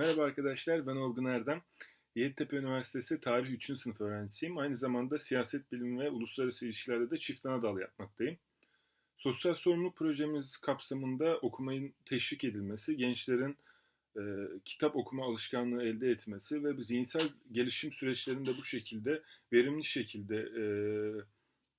Merhaba arkadaşlar, ben Olgun Erdem. Yeditepe Üniversitesi Tarih 3. sınıf öğrencisiyim. Aynı zamanda siyaset bilimi ve uluslararası ilişkilerde de çift ana dal yapmaktayım. Sosyal sorumluluk projemiz kapsamında okumayın teşvik edilmesi, gençlerin e, kitap okuma alışkanlığı elde etmesi ve zihinsel gelişim süreçlerini de bu şekilde verimli şekilde e,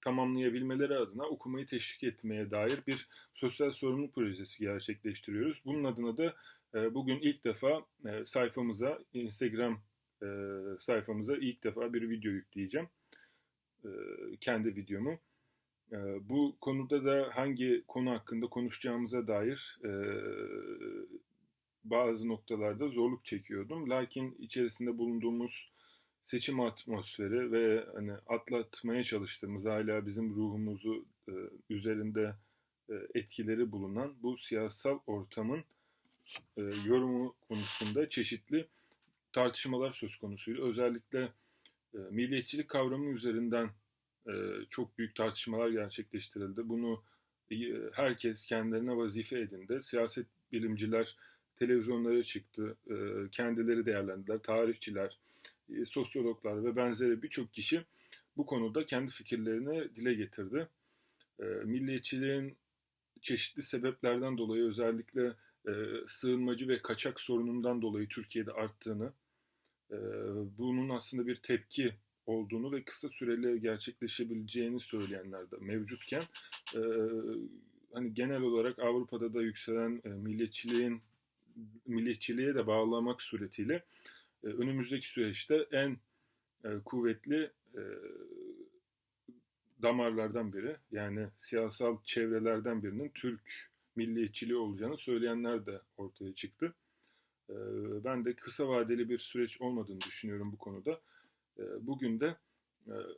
tamamlayabilmeleri adına okumayı teşvik etmeye dair bir sosyal sorumluluk projesi gerçekleştiriyoruz. Bunun adına da e, bugün ilk defa e, sayfamıza, Instagram e, sayfamıza ilk defa bir video yükleyeceğim. Kendi videomu. Bu konuda da hangi konu hakkında konuşacağımıza dair bazı noktalarda zorluk çekiyordum. Lakin içerisinde bulunduğumuz seçim atmosferi ve hani atlatmaya çalıştığımız hala bizim ruhumuzu e, üzerinde e, etkileri bulunan bu siyasal ortamın e, yorumu konusunda çeşitli tartışmalar söz konusuydu. Özellikle e, milliyetçilik kavramı üzerinden e, çok büyük tartışmalar gerçekleştirildi. Bunu e, herkes kendilerine vazife edindi. Siyaset bilimciler televizyonlara çıktı, e, kendileri değerlendiler, tarihçiler, sosyologlar ve benzeri birçok kişi bu konuda kendi fikirlerini dile getirdi. E, milliyetçiliğin çeşitli sebeplerden dolayı özellikle e, sığınmacı ve kaçak sorunundan dolayı Türkiye'de arttığını, e, bunun aslında bir tepki olduğunu ve kısa süreli gerçekleşebileceğini söyleyenler de mevcutken e, hani genel olarak Avrupa'da da yükselen e, milliyetçiliğin milliyetçiliğe de bağlamak suretiyle e, önümüzdeki süreçte en e, kuvvetli e, damarlardan biri yani siyasal çevrelerden birinin Türk milliyetçiliği olacağını söyleyenler de ortaya çıktı. Ben de kısa vadeli bir süreç olmadığını düşünüyorum bu konuda. Bugün de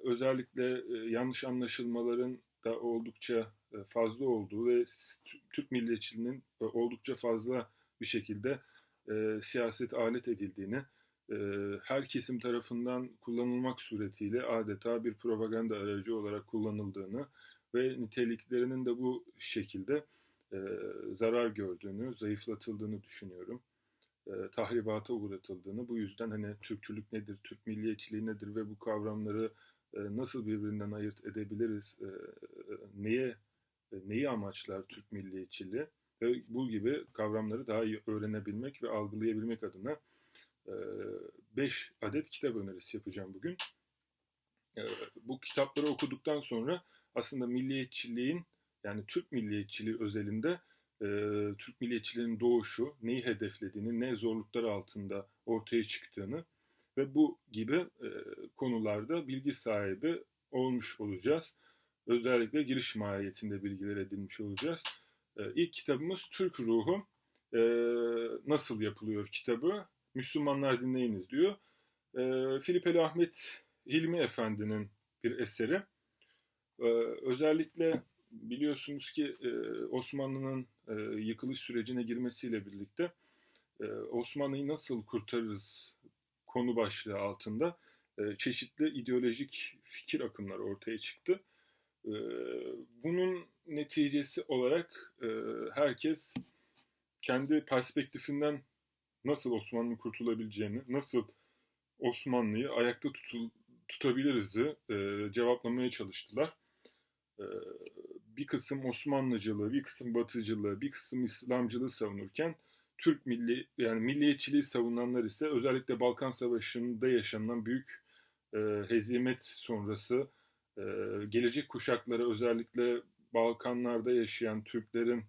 özellikle yanlış anlaşılmaların da oldukça fazla olduğu ve Türk milliyetçiliğinin oldukça fazla bir şekilde siyaset alet edildiğini, her kesim tarafından kullanılmak suretiyle adeta bir propaganda aracı olarak kullanıldığını ve niteliklerinin de bu şekilde e, zarar gördüğünü, zayıflatıldığını düşünüyorum. E, tahribata uğratıldığını, bu yüzden hani Türkçülük nedir, Türk milliyetçiliği nedir ve bu kavramları e, nasıl birbirinden ayırt edebiliriz, neye neyi amaçlar Türk milliyetçiliği ve bu gibi kavramları daha iyi öğrenebilmek ve algılayabilmek adına 5 e, adet kitap önerisi yapacağım bugün. E, bu kitapları okuduktan sonra aslında milliyetçiliğin yani Türk milliyetçiliği özelinde e, Türk milliyetçiliğinin doğuşu, neyi hedeflediğini, ne zorluklar altında ortaya çıktığını ve bu gibi e, konularda bilgi sahibi olmuş olacağız. Özellikle giriş mahiyetinde bilgiler edinmiş olacağız. E, ilk kitabımız Türk Ruhu. Nasıl yapılıyor kitabı? Müslümanlar dinleyiniz diyor. E, Filipeli Ahmet Hilmi Efendi'nin bir eseri. E, özellikle biliyorsunuz ki e, Osmanlı'nın e, yıkılış sürecine girmesiyle birlikte e, Osmanlı'yı nasıl kurtarırız konu başlığı altında e, çeşitli ideolojik fikir akımları ortaya çıktı. E, bunun neticesi olarak e, herkes kendi perspektifinden nasıl Osmanlı kurtulabileceğini, nasıl Osmanlı'yı ayakta tutul, tutabiliriz'i e, cevaplamaya çalıştılar. E, bir kısım Osmanlıcılığı, bir kısım Batıcılığı, bir kısım İslamcılığı savunurken Türk milli yani milliyetçiliği savunanlar ise özellikle Balkan Savaşı'nda yaşanan büyük e, hezimet sonrası e, gelecek kuşaklara özellikle Balkanlarda yaşayan Türklerin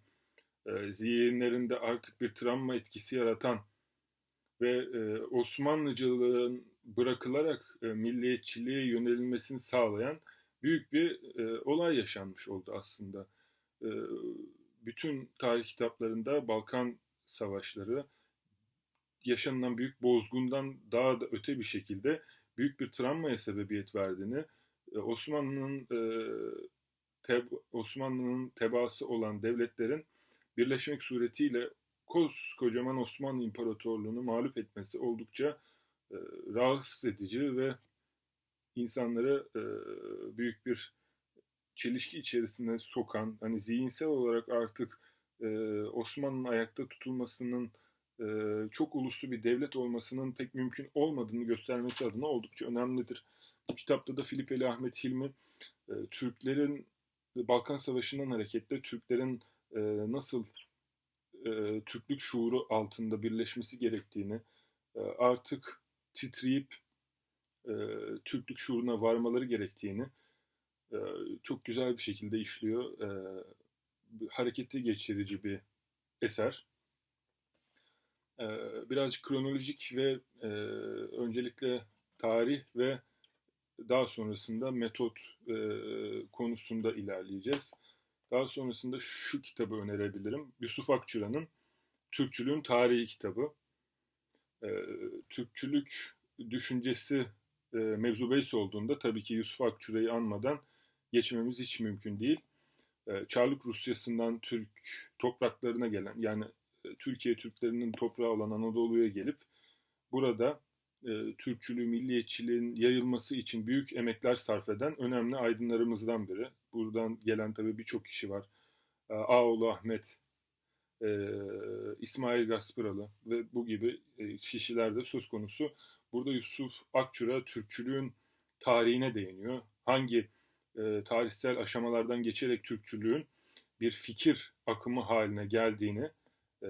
e, zihinlerinde artık bir travma etkisi yaratan ve e, Osmanlıcılığın bırakılarak e, milliyetçiliğe yönelilmesini sağlayan büyük bir e, olay yaşanmış oldu aslında. E, bütün tarih kitaplarında Balkan savaşları yaşanılan büyük bozgundan daha da öte bir şekilde büyük bir travmaya sebebiyet verdiğini, e, Osmanlı'nın e, teb Osmanlı'nın tebaası olan devletlerin birleşmek suretiyle koskocaman Osmanlı İmparatorluğu'nu mağlup etmesi oldukça e, rahatsız edici ve insanları e, büyük bir çelişki içerisine sokan, hani zihinsel olarak artık e, Osmanlı'nın ayakta tutulmasının e, çok uluslu bir devlet olmasının pek mümkün olmadığını göstermesi adına oldukça önemlidir. Kitapta da Filipeli Ahmet Hilmi e, Türklerin Balkan Savaşı'ndan hareketle Türklerin e, nasıl e, Türklük şuuru altında birleşmesi gerektiğini, e, artık titreyip e, Türklük şuuruna varmaları gerektiğini e, çok güzel bir şekilde işliyor. E, hareketi geçirici bir eser. E, birazcık kronolojik ve e, öncelikle tarih ve daha sonrasında metot e, konusunda ilerleyeceğiz. Daha sonrasında şu kitabı önerebilirim. Yusuf Akçura'nın Türkçülüğün Tarihi kitabı. E, Türkçülük düşüncesi e, mevzu bahis olduğunda tabii ki Yusuf Akçura'yı anmadan geçmemiz hiç mümkün değil. E, Çarlık Rusyası'ndan Türk topraklarına gelen yani e, Türkiye Türklerinin toprağı olan Anadolu'ya gelip burada e, Türkçülüğü, milliyetçiliğin yayılması için büyük emekler sarf eden önemli aydınlarımızdan biri. Buradan gelen tabii birçok kişi var. E, Ağoğlu Ahmet, e, İsmail Gaspıralı ve bu gibi e, kişiler de söz konusu. Burada Yusuf Akçura Türkçülüğün tarihine değiniyor. Hangi e, tarihsel aşamalardan geçerek Türkçülüğün bir fikir akımı haline geldiğini e,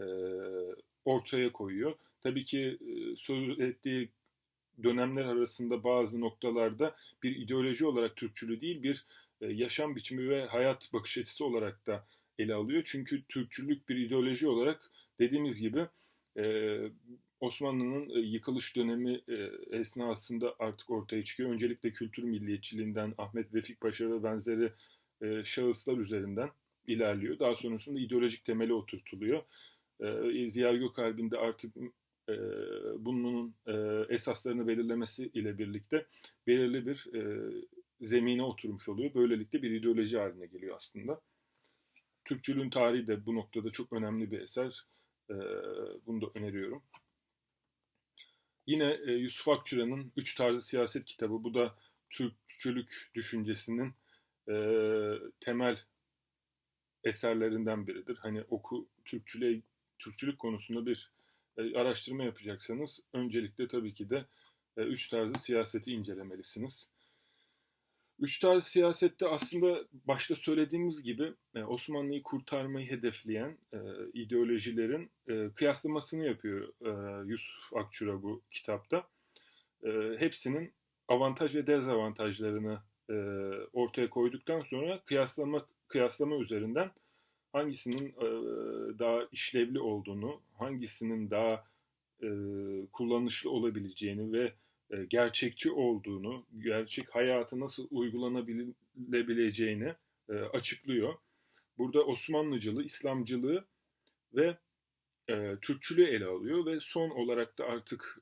ortaya koyuyor. Tabii ki e, söz ettiği dönemler arasında bazı noktalarda bir ideoloji olarak Türkçülüğü değil bir e, yaşam biçimi ve hayat bakış açısı olarak da ele alıyor. Çünkü Türkçülük bir ideoloji olarak dediğimiz gibi e, Osmanlı'nın e, yıkılış dönemi esnasında artık ortaya çıkıyor. Öncelikle kültür milliyetçiliğinden Ahmet Vefik Paşa ve benzeri şahıslar üzerinden ilerliyor. Daha sonrasında ideolojik temeli oturtuluyor. Ziya Gökalp'in de artık e, bunun e, esaslarını belirlemesi ile birlikte belirli bir e, zemine oturmuş oluyor. Böylelikle bir ideoloji haline geliyor aslında. Türkçülüğün tarihi de bu noktada çok önemli bir eser. E, bunu da öneriyorum. Yine e, Yusuf Akçura'nın Üç Tarzı Siyaset kitabı. Bu da Türkçülük düşüncesinin e, temel eserlerinden biridir. Hani oku Türkçülüğe, Türkçülük konusunda bir e, araştırma yapacaksanız öncelikle tabii ki de e, üç tarzı siyaseti incelemelisiniz. Üç tarz siyasette aslında başta söylediğimiz gibi e, Osmanlı'yı kurtarmayı hedefleyen ideolojilerin kıyaslamasını yapıyor Yusuf Akçura bu kitapta. Hepsinin avantaj ve dezavantajlarını ortaya koyduktan sonra kıyaslama kıyaslama üzerinden hangisinin daha işlevli olduğunu, hangisinin daha kullanışlı olabileceğini ve gerçekçi olduğunu, gerçek hayatı nasıl uygulanabileceğini açıklıyor. Burada Osmanlıcılığı, İslamcılığı ve Türkçülüğü ele alıyor ve son olarak da artık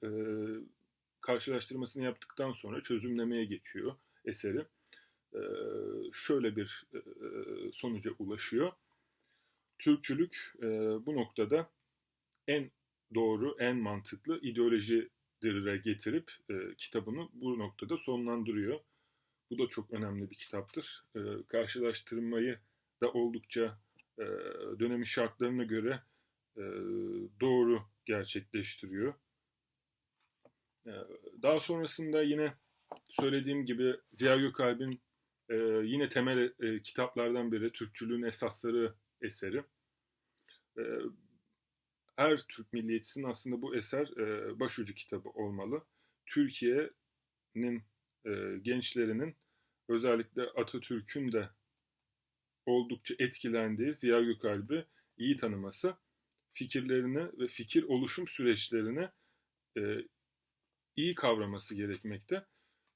karşılaştırmasını yaptıktan sonra çözümlemeye geçiyor eseri. Şöyle bir sonuca ulaşıyor. Türkçülük e, bu noktada en doğru, en mantıklı ideolojidir'e getirip e, kitabını bu noktada sonlandırıyor. Bu da çok önemli bir kitaptır. E, karşılaştırmayı da oldukça e, dönemin şartlarına göre e, doğru gerçekleştiriyor. E, daha sonrasında yine söylediğim gibi Ziya Gökalp'in e, yine temel e, kitaplardan biri Türkçülüğün Esasları eseri. Her Türk milliyetçisinin aslında bu eser başucu kitabı olmalı. Türkiye'nin gençlerinin özellikle Atatürk'ün de oldukça etkilendiği Ziya Gökalp'i iyi tanıması, fikirlerini ve fikir oluşum süreçlerini e, iyi kavraması gerekmekte.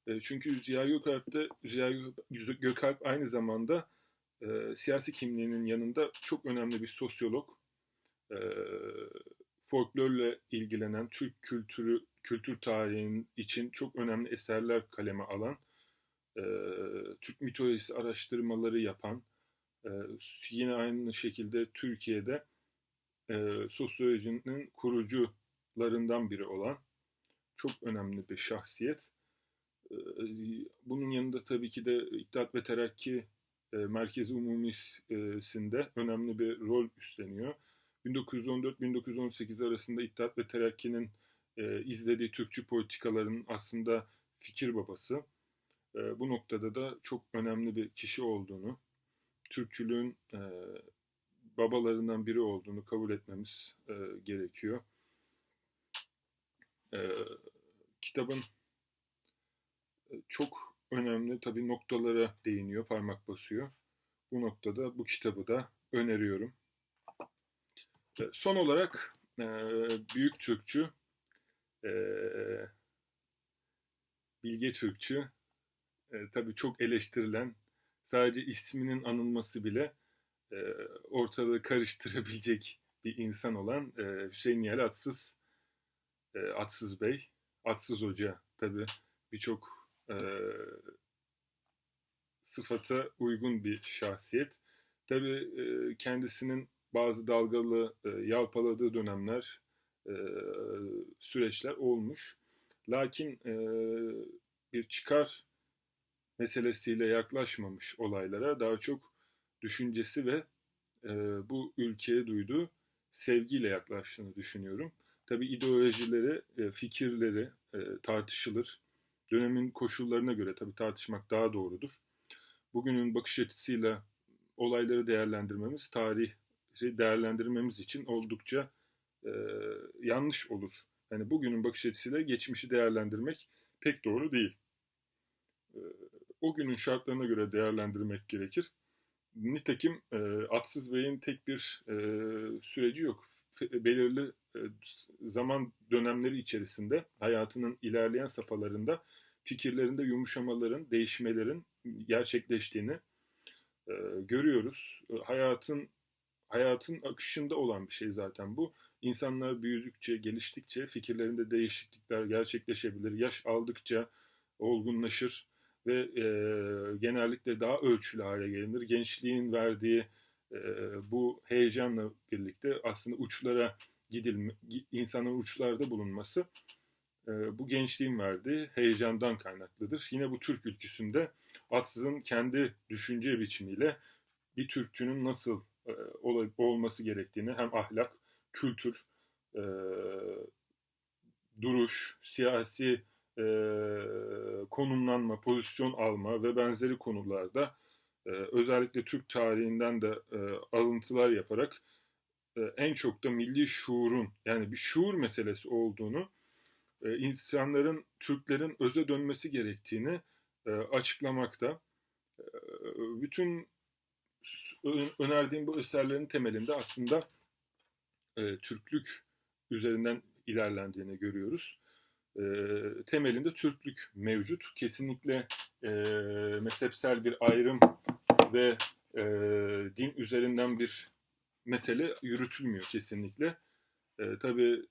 E, çünkü Ziya Gökalp'te Ziya Gökalp aynı zamanda e, siyasi kimliğinin yanında çok önemli bir sosyolog, e, folklorla ilgilenen Türk kültürü kültür tarihinin için çok önemli eserler kaleme alan, e, Türk mitolojisi araştırmaları yapan, e, yine aynı şekilde Türkiye'de e, sosyolojinin kurucularından biri olan çok önemli bir şahsiyet. E, bunun yanında tabii ki de İttihat ve Terakki e, Merkezi Umumisi'nde önemli bir rol üstleniyor 1914-1918 arasında İttihat ve Terakki'nin e, izlediği Türkçü politikaların aslında fikir babası. E, bu noktada da çok önemli bir kişi olduğunu, Türkçülüğün e, babalarından biri olduğunu kabul etmemiz e, gerekiyor. E, kitabın e, çok önemli tabii noktalara değiniyor, parmak basıyor. Bu noktada bu kitabı da öneriyorum. Son olarak e, Büyük Türkçü, e, Bilge Türkçü, e, tabii çok eleştirilen, sadece isminin anılması bile e, ortalığı karıştırabilecek bir insan olan e, Hüseyin Nihal Atsız, e, Atsız Bey, Atsız Hoca tabii birçok e, sıfata uygun bir şahsiyet. Tabii e, kendisinin bazı dalgalı e, yalpaladığı dönemler, e, süreçler olmuş. Lakin e, bir çıkar meselesiyle yaklaşmamış olaylara daha çok düşüncesi ve e, bu ülkeye duyduğu sevgiyle yaklaştığını düşünüyorum. Tabii ideolojileri, e, fikirleri e, tartışılır. Dönemin koşullarına göre tabii tartışmak daha doğrudur. Bugünün bakış açısıyla olayları değerlendirmemiz, tarihi değerlendirmemiz için oldukça e, yanlış olur. Yani bugünün bakış açısıyla geçmişi değerlendirmek pek doğru değil. E, o günün şartlarına göre değerlendirmek gerekir. Nitekim e, Atsız Bey'in tek bir e, süreci yok. F- belirli e, zaman dönemleri içerisinde hayatının ilerleyen safhalarında fikirlerinde yumuşamaların, değişmelerin gerçekleştiğini e, görüyoruz. E, hayatın hayatın akışında olan bir şey zaten bu. İnsanlar büyüdükçe, geliştikçe fikirlerinde değişiklikler gerçekleşebilir. Yaş aldıkça olgunlaşır ve e, genellikle daha ölçülü hale gelinir. Gençliğin verdiği e, bu heyecanla birlikte aslında uçlara gidilme, insanın uçlarda bulunması e, bu gençliğin verdiği heyecandan kaynaklıdır. Yine bu Türk ülküsünde Atsız'ın kendi düşünce biçimiyle bir Türkçünün nasıl e, olması gerektiğini hem ahlak, kültür, e, duruş, siyasi e, konumlanma, pozisyon alma ve benzeri konularda e, özellikle Türk tarihinden de e, alıntılar yaparak e, en çok da milli şuurun yani bir şuur meselesi olduğunu, e, insanların, Türklerin öze dönmesi gerektiğini e, açıklamakta. E, bütün önerdiğim bu eserlerin temelinde aslında e, Türklük üzerinden ilerlendiğini görüyoruz. E, temelinde Türklük mevcut. Kesinlikle e, mezhepsel bir ayrım ve e, din üzerinden bir mesele yürütülmüyor kesinlikle. E, tabii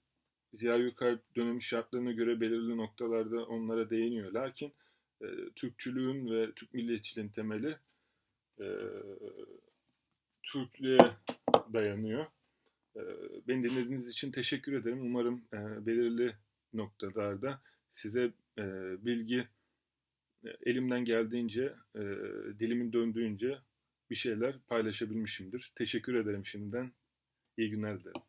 Ziya Gökalp dönemi şartlarına göre belirli noktalarda onlara değiniyor. Lakin e, Türkçülüğün ve Türk milliyetçiliğin temeli e, Türklüğe dayanıyor. E, beni dinlediğiniz için teşekkür ederim. Umarım e, belirli noktalarda size e, bilgi e, elimden geldiğince, dilimin döndüğünce bir şeyler paylaşabilmişimdir. Teşekkür ederim şimdiden. İyi günler dilerim.